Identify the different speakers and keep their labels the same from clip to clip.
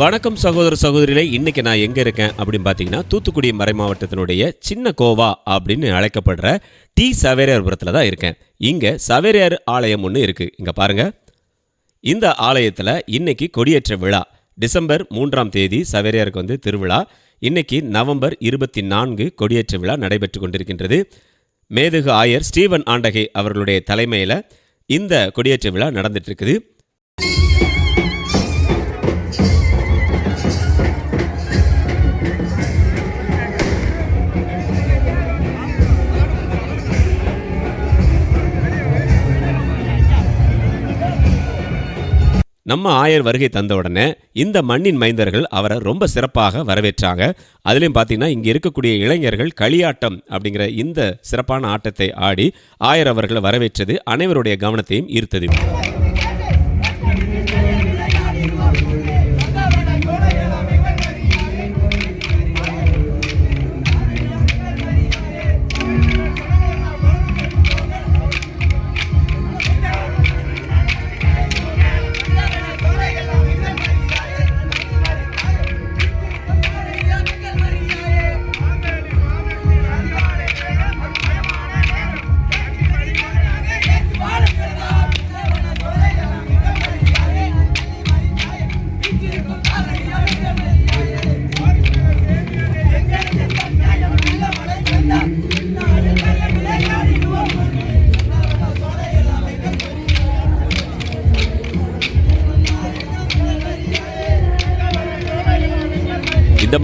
Speaker 1: வணக்கம் சகோதர சகோதரிகளே இன்னைக்கு நான் எங்க இருக்கேன் அப்படின்னு பார்த்தீங்கன்னா தூத்துக்குடி மறை மாவட்டத்தினுடைய சின்ன கோவா அப்படின்னு அழைக்கப்படுற டி சவேரியார்புரத்தில் தான் இருக்கேன். இங்க சவேரியார் ஆலயம் ஒன்று இருக்கு. இங்க பாருங்க. இந்த ஆலயத்தில் இன்னைக்கு கொடியேற்ற விழா. டிசம்பர் மூன்றாம் தேதி சவேரியாருக்கு வந்து திருவிழா. இன்னைக்கு நவம்பர் இருபத்தி நான்கு கொடியேற்ற விழா நடைபெற்று கொண்டிருக்கின்றது. மேதகு ஆயர் ஸ்டீவன் ஆண்டகை அவர்களுடைய தலைமையில் இந்த கொடியேற்ற விழா நடந்துட்டு இருக்குது. நம்ம ஆயர் வருகை தந்த உடனே இந்த மண்ணின் மைந்தர்கள் அவரை ரொம்ப சிறப்பாக வரவேற்றாங்க. அதுலேயும் பார்த்தீங்கன்னா இங்கே இருக்கக்கூடிய இளைஞர்கள் களியாட்டம் அப்படிங்கிற இந்த சிறப்பான ஆட்டத்தை ஆடி ஆயர் அவர்களை வரவேற்றது அனைவருடைய கவனத்தையும் ஈர்த்தது.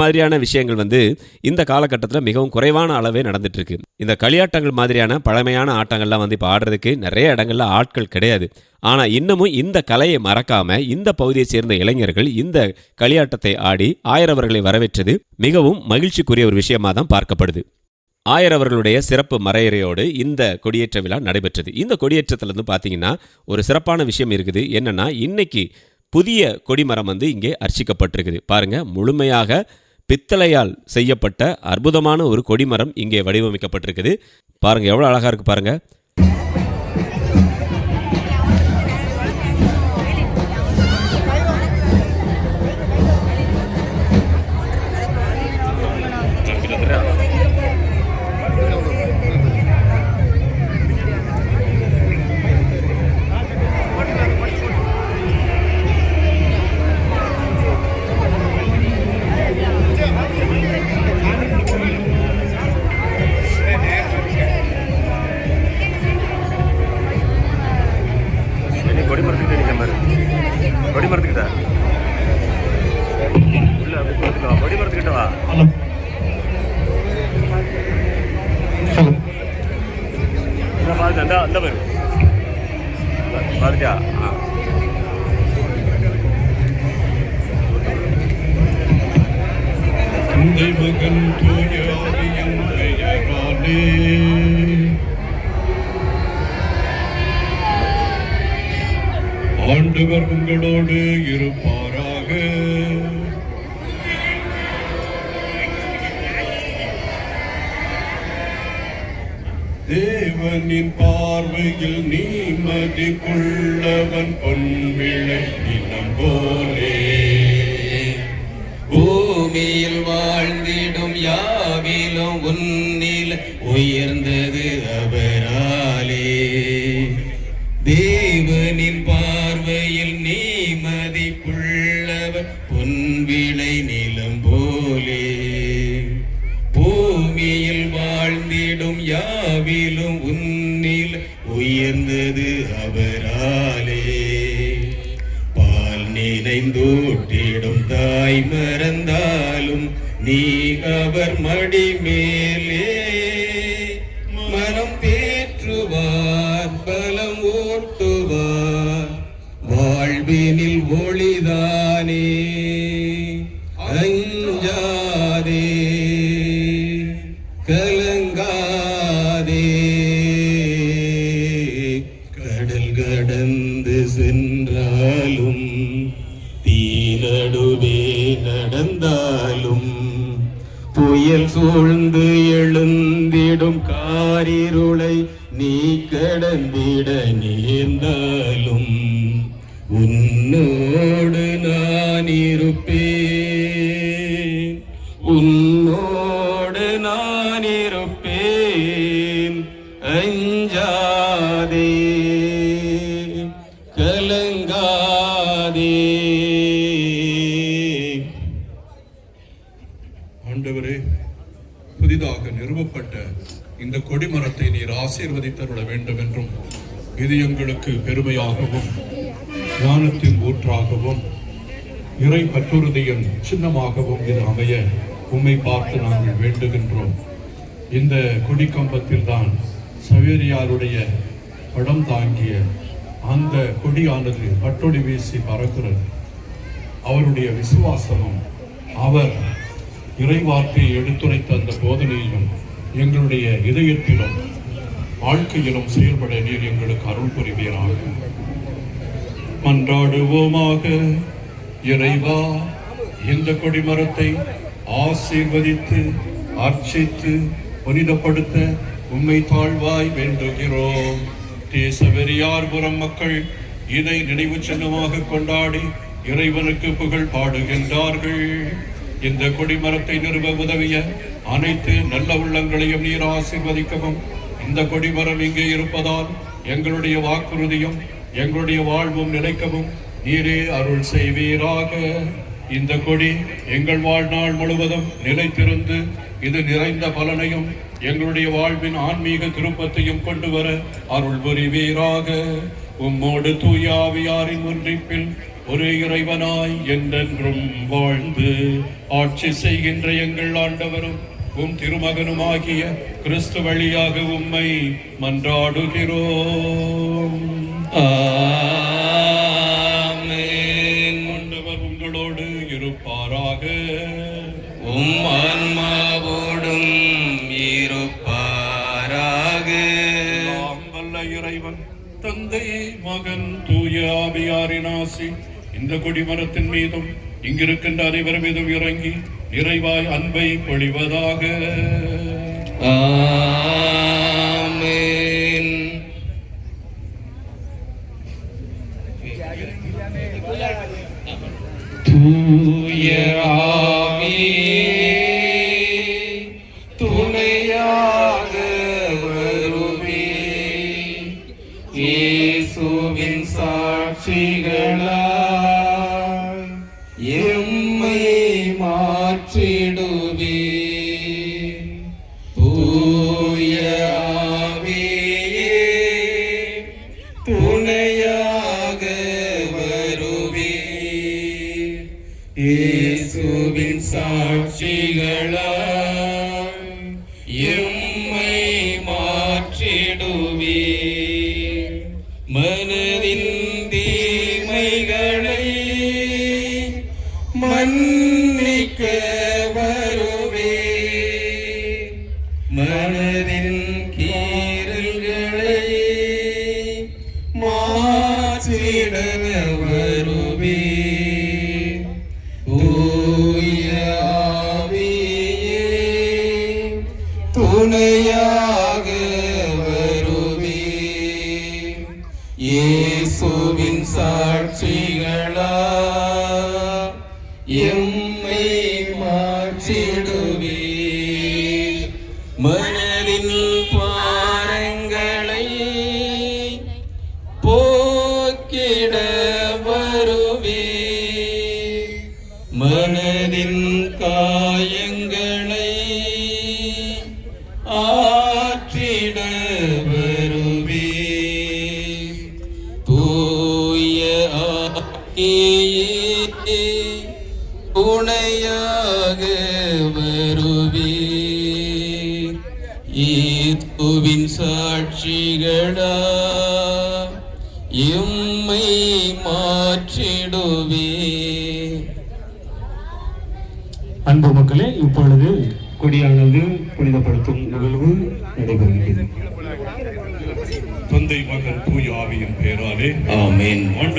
Speaker 1: மாதிரியான விஷயங்கள் வந்து இந்த காலகட்டத்தில் மிகவும் குறைவான அளவே நடந்துட்டுருக்கு. இந்த களியாட்டங்கள் மாதிரியான பழமையான ஆட்டங்கள்லாம் வந்து இப்போ ஆடுறதுக்கு நிறைய இடங்கள்ல ஆட்கள் கிடையாது. ஆனால் இன்னமும் இந்த கலையை மறக்காம இந்த பகுதியை சேர்ந்த இளைஞர்கள் இந்த களியாட்டத்தை ஆடி ஆயிரவர்களை வரவேற்றது மிகவும் மகிழ்ச்சிக்குரிய ஒரு விஷயமாக தான் பார்க்கப்படுது. ஆயிரவர்களுடைய சிறப்பு மறையறையோடு இந்த கொடியேற்ற விழா நடைபெற்றது. இந்த கொடியேற்றத்தில் வந்து பார்த்தீங்கன்னா ஒரு சிறப்பான விஷயம் இருக்குது. என்னன்னா இன்னைக்கு புதிய கொடிமரம் வந்து இங்கே அர்ச்சிக்கப்பட்டிருக்குது. பாருங்க முழுமையாக பித்தளையால் செய்யப்பட்ட அற்புதமான ஒரு கொடிமரம் இங்கே வடிவமைக்கப்பட்டிருக்குது. பாருங்கள் எவ்வளோ அழகாக இருக்கு பாருங்க.
Speaker 2: இருப்பாராக தேவனின் பார்வையில் நீ மதிப்புள்ளவன் பொன்விளை இனம் போலே.
Speaker 3: பூமியில் வாழ்ந்திடும் யாவிலும் உன்னில் உயர்ந்த அவராலே பால் நினைந்தூட்டிடும் தாய் மறந்தாலும் நீ அவர் மடி மேலே மனம் பேற்றுவார் பலம் ஓட்டுவார். வாழ்வினில் ஒளிதானே. சூழ்ந்து எழுந்திடும் காரிருளை நீ கடந்திட நேர்ந்தாலும் உன்னோடு நான் இருப்பேன்.
Speaker 2: நிறுவப்பட்ட இந்த கொடிமரத்தை நீர் ஆசீர்வதித்தருட வேண்டும் என்றும் இது எங்களுக்கு பெருமையாகவும் ஞானத்தின் ஊற்றாகவும் இறை பற்றுறுதியின் சின்னமாகவும் இது அமைய உண்மை பார்த்து நாங்கள் வேண்டுகின்றோம். இந்த கொடிக்கம்பத்தில் தான் சவேரியாருடைய படம் தாங்கிய அந்த கொடியானது பட்டொடி வீசி பறக்கிறது. அவருடைய விசுவாசமும் அவர் இறைவார்த்தையை எடுத்துரைத்த அந்த போதனையிலும் எங்களுடைய இதயத்திலும் வாழ்க்கையிலும் செயல்பட நீர் எங்களுக்கு அருள் புரிவீராக. மன்றாடுவோமாக இறைவா இந்த கொடிமரத்தை ஆசீர்வதித்து அர்ச்சித்து புனிதப்படுத்த உண்மை தாழ்வாய் வேண்டுகிறோம். தேசவெறியார்புறம் மக்கள் இதை நினைவு சின்னமாக கொண்டாடி இறைவனுக்கு புகழ் பாடுகின்றார்கள். இந்த கொடிமரத்தை நிறுவ உதவிய அனைத்து நல்ல உள்ளங்களையும் நீர் ஆசிர்வதிக்கவும். இந்த கொடிமரம் இங்கே இருப்பதால் எங்களுடைய வாக்குறுதியும் எங்களுடைய வாழ்வும் நிலைக்கவும். நீரே அருள் செய்வீராக. இந்த கொடி எங்கள் வாழ்நாள் முழுவதும் நிலைத்திருந்து இது நிறைந்த பலனையும் எங்களுடைய வாழ்வின் ஆன்மீக திருப்பத்தையும் கொண்டு வர அருள் புரிவீராக. உம்மோடு தூயாவியாரின் ஒன்றிப்பில் ஒரே இறைவனாய் என்றென்றும் வாழ்ந்து ஆட்சி செய்கின்ற எங்கள் ஆண்டவரும் உம் திருமகனுமாகிய கிறிஸ்து வழியாக உம்மை மன்றாடுகிறோம். ஆண்டவர் உங்களோடு இருப்பாராக.
Speaker 3: உம் ஆன்மாவோடும் இருப்பாராக.
Speaker 2: இறைவன் தந்தை மகன் தூய ஆவியாரின் ஆசி. இந்த கொடிமரத்தின் மீதும் இங்கிருக்கின்ற அனைவர் மீதும் இறங்கி நிறைவாய் அன்பை பொழிவதாக.
Speaker 3: ஆமென். தூய ஆவியே துணையாக మార్చేడు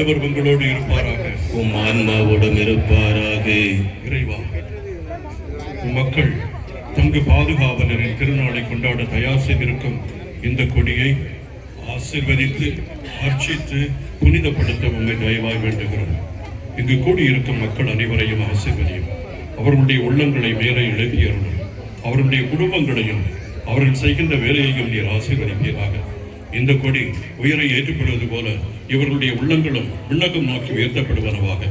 Speaker 2: ஆண்டவர் உங்களோடு இருப்பாராக.
Speaker 3: உம் ஆன்மாவோடும் இருப்பாராக.
Speaker 2: இறைவா மக்கள் தங்கு பாதுகாவலரின் திருநாளை கொண்டாட தயார் செய்திருக்கும் இந்த கொடியை ஆசீர்வதித்து அர்ச்சித்து புனிதப்படுத்த உண்மை தயவாய் வேண்டுகிறோம். இங்கு கூடியிருக்கும் மக்கள் அனைவரையும் ஆசீர்வதியும். அவர்களுடைய உள்ளங்களை மேலே எழுப்பியருளும். அவர்களுடைய குடும்பங்களையும் அவர்கள் செய்கின்ற வேலையையும் நீர் ஆசீர்வதிப்பீராக. இந்த கொடி உயிரை ஏற்றுக்கொள்வது போல இவர்களுடைய உள்ளங்களும் விண்ணகம் நோக்கி உயர்த்தப்படுவனவாக.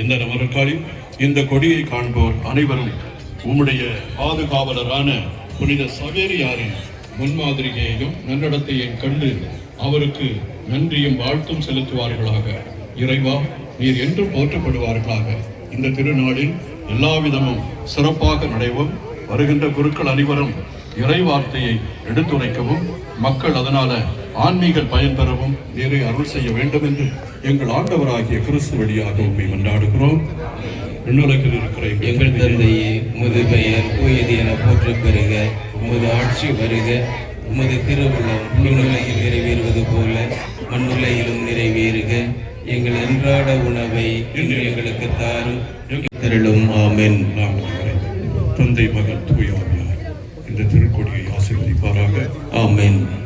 Speaker 2: இந்த நவரக்காலில் இந்த கொடியை காண்போர் அனைவரும் உம்முடைய பாதுகாவலரான புனித சவேரியாரின் முன்மாதிரியையும் நன்னடத்தையும் கண்டு அவருக்கு நன்றியும் வாழ்த்தும் செலுத்துவார்களாக. இறைவா நீர் என்றும் போற்றப்படுவார்களாக. இந்த திருநாளில் எல்லா விதமும் சிறப்பாக நடைவும் வருகின்ற குருக்கள் அனைவரும் இறை வார்த்தையை எடுத்துரைக்கவும் மக்கள் அதனால ஆன்மீக பயன் பெறவும் நீரை அருள் செய்ய வேண்டும் என்று எங்கள் ஆண்டவராகிய கிறிஸ்து வழியாக உண்மை மன்றாடுகிறோம். விண்ணுலகில் இருக்கிற
Speaker 3: எங்கள் தந்தையே உமது பெயர் தூயது என போற்றப் பெறுக. உமது ஆட்சி வருக. உமது திருவுள்ளம் விண்ணுலகில் நிறைவேறுவது போல மண்ணுலகிலும் நிறைவேறுக. எங்கள் அன்றாட உணவை இன்று எங்களுக்கு தாரும். திரளும் ஆமென்.
Speaker 2: தந்தை மகன் தூயாவியார் இந்த திருக்கொடியை ஆசீர்வதிப்பாராக.
Speaker 3: ஆமென்.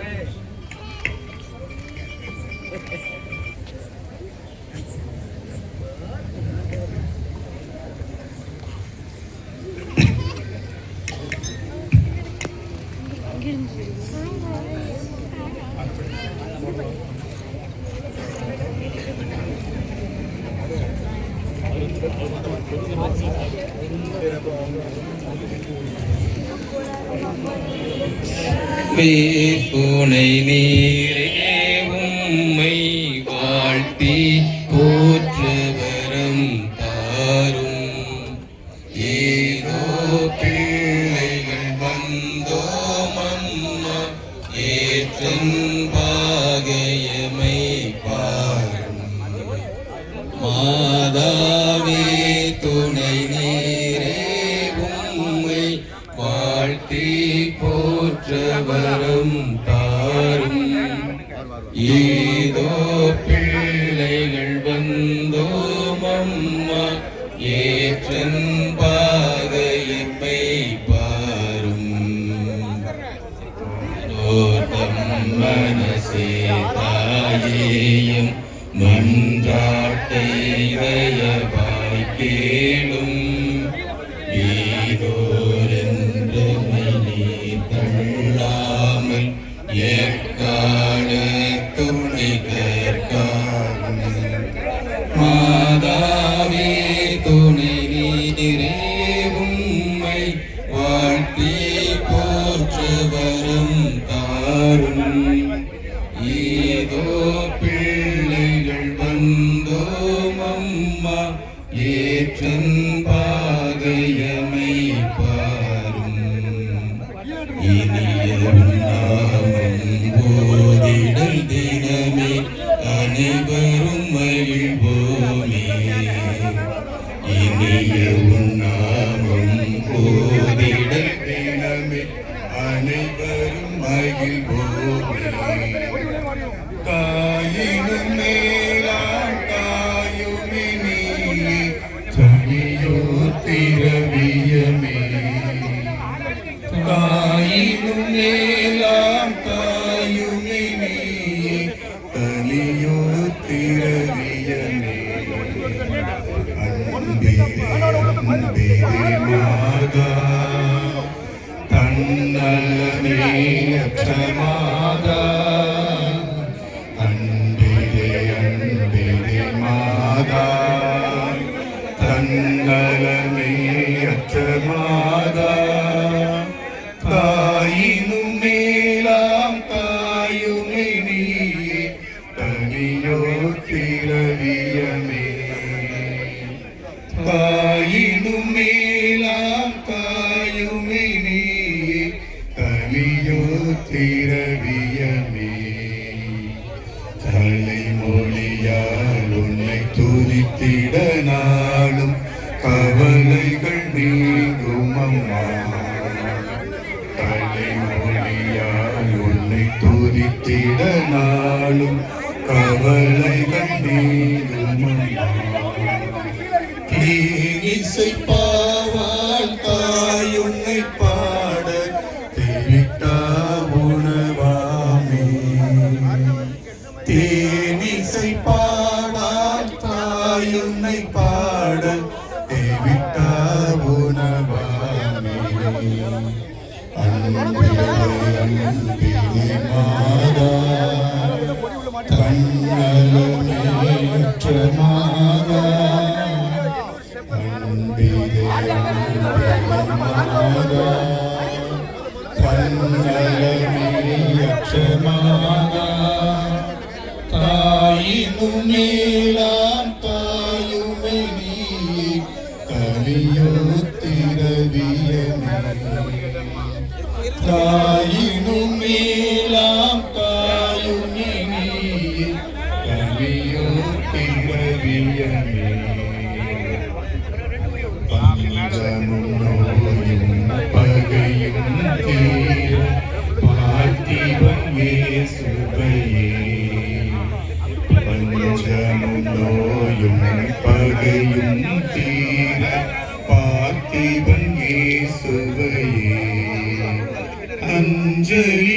Speaker 3: வேப்புனை நீரே ஏற்றன் பாகையமை பாரும் மாதாவே துணை நீரே உம்மை வாழ்த்தி போற்றவரும் தாரும். ஏ இனிய துதித்திட நாளும் கவலைகள் நீங்கும்
Speaker 4: തായിനുമേലാം തായുമിനി കലിയോത്തിരവിയമേ തായിനുമേ സുഖയേ അഞ്ജലി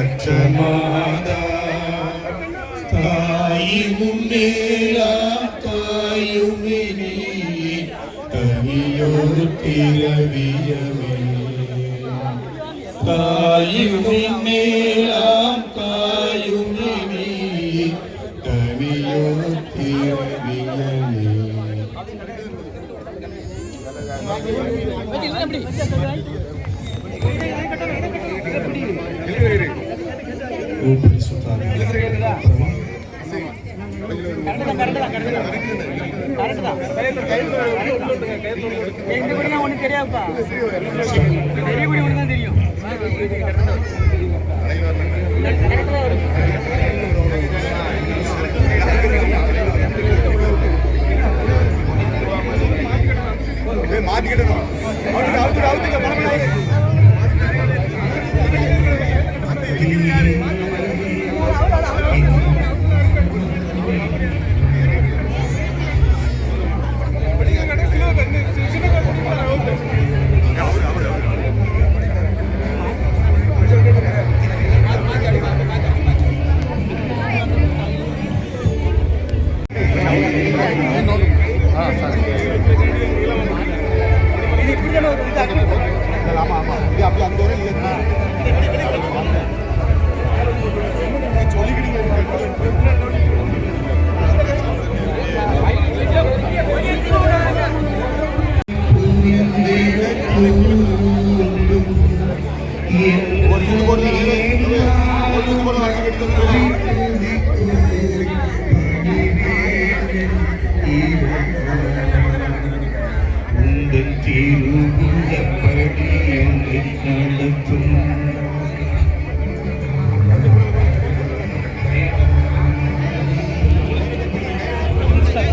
Speaker 4: രക്ഷമാതാ തായും തായുമിനി തനിയോർ തിരവിയമേ തായുമേ
Speaker 5: எங்க கூட ஒண்ணு தெரியாதுப்பா. பெரிய குடி ஒண்ணுதான் தெரியும்.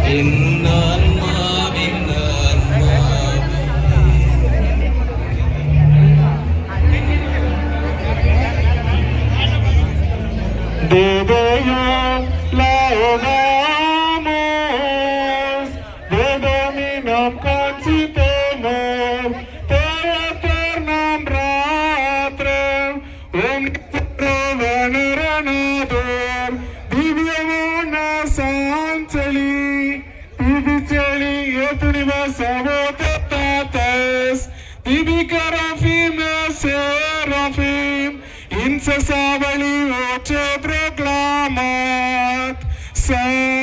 Speaker 4: in the say.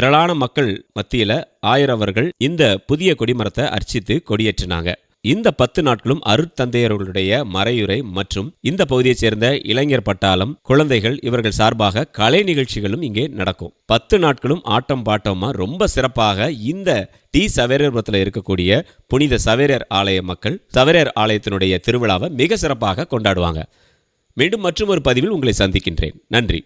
Speaker 1: திரளான மக்கள் மத்தியில ஆயிரவர்கள் இந்த புதிய கொடிமரத்தை அர்ச்சித்து கொடியேற்றினாங்க. இந்த பத்து நாட்களும் அருட்தந்தையர்களுடைய மறையுரை மற்றும் இந்த பகுதியைச் சேர்ந்த இளைஞர் பட்டாளம் குழந்தைகள் இவர்கள் சார்பாக கலை நிகழ்ச்சிகளும் இங்கே நடக்கும். பத்து நாட்களும் ஆட்டம் பாட்டமா ரொம்ப சிறப்பாக இந்த டி சவேரபுரத்தில் இருக்கக்கூடிய புனித சவேரர் ஆலய மக்கள் சவேரர் ஆலயத்தினுடைய திருவிழாவை மிக சிறப்பாக கொண்டாடுவாங்க. மீண்டும் மற்றும் ஒரு பதிவில் உங்களை சந்திக்கின்றேன். நன்றி.